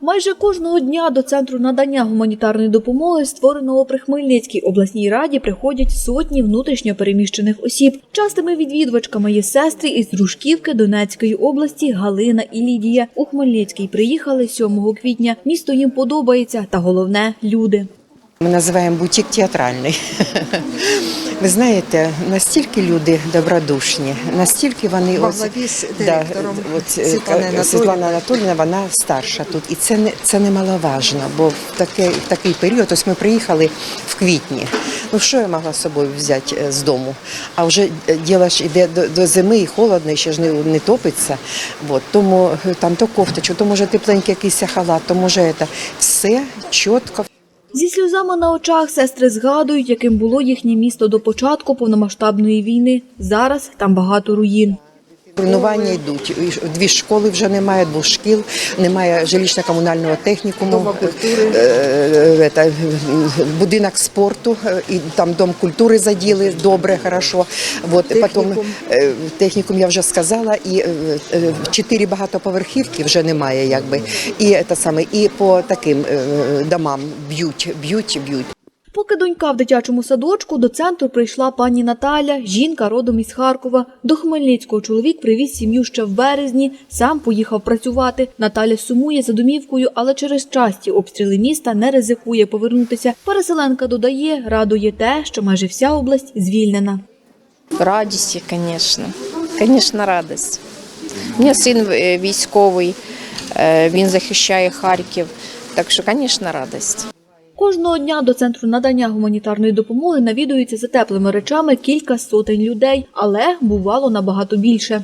Майже кожного дня до центру надання гуманітарної допомоги, створеного при Хмельницькій обласній раді, приходять сотні внутрішньо переміщених осіб. Частими відвідувачками є сестри із Дружківки Донецької області Галина і Лідія. У Хмельницький приїхали 7 квітня. Місто їм подобається, та головне люди. Ми називаємо бутік театральний. Ви знаєте, настільки люди добродушні, настільки вони Во ось- з да, от, е, Світлана Світлана Анатоліївна, вона старша тут, і це не це немаловажно, бо в таке в такий період, ось ми приїхали в квітні. Ну що я могла з собою взяти е, з дому? А вже е, діло ж іде до, до зими, і холодно, і ще ж не, не топиться. От, тому там то кофточку, то може тепленький якийсь халат, то може це все чітко. Зі сльозами на очах сестри згадують, яким було їхнє місто до початку повномасштабної війни. Зараз там багато руїн. Руйнування йдуть. Дві школи вже немає, двох шкіл, немає жилищно-комунального технікуму, е, е, е, будинок спорту, і там дом культури заділи добре, хорошо. Технікум. Потім, технікум я вже сказала, і чотири багатоповерхівки вже немає, якби. І, те саме, і по таким домам б'ють, б'ють, б'ють. Поки донька в дитячому садочку, до центру прийшла пані Наталя, жінка родом із Харкова. До Хмельницького чоловік привіз сім'ю ще в березні, сам поїхав працювати. Наталя сумує за домівкою, але через часті обстріли міста не ризикує повернутися. Переселенка додає, радує те, що майже вся область звільнена. Радість, звісно. Звісно, радість. У мене син е, військовий, е, він захищає Харків. Так що, звісно, радість. Кожного дня до центру надання гуманітарної допомоги навідуються за теплими речами кілька сотень людей, але бувало набагато більше.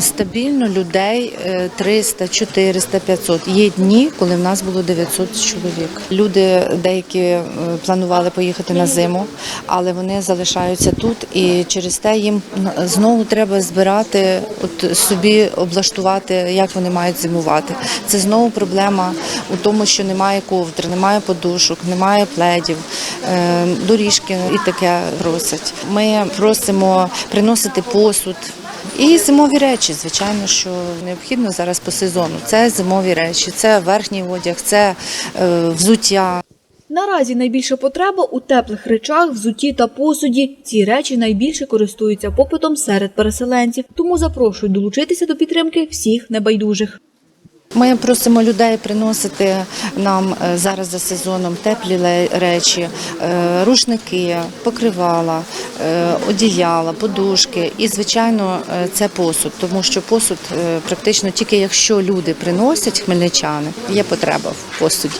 Стабільно людей е, 300, 400, 500. Є дні, коли в нас було 900 чоловік. Люди деякі е, планували поїхати на зиму, але вони залишаються тут, і через те їм знову треба збирати, от собі облаштувати, як вони мають зимувати. Це знову проблема у тому, що немає ковдр, немає подушок, немає пледів, доріжки і таке просять. Ми просимо приносити посуд. І зимові речі, звичайно, що необхідно зараз по сезону. Це зимові речі, це верхній одяг, це е, взуття. Наразі найбільша потреба у теплих речах, взутті та посуді. Ці речі найбільше користуються попитом серед переселенців, тому запрошую долучитися до підтримки всіх небайдужих. Ми просимо людей приносити нам е, зараз за сезоном теплі речі, е, рушники, покривала, е, одіяла, подушки і, звичайно, це посуд, тому що посуд практично тільки якщо люди приносять хмельничани, є потреба в посуді.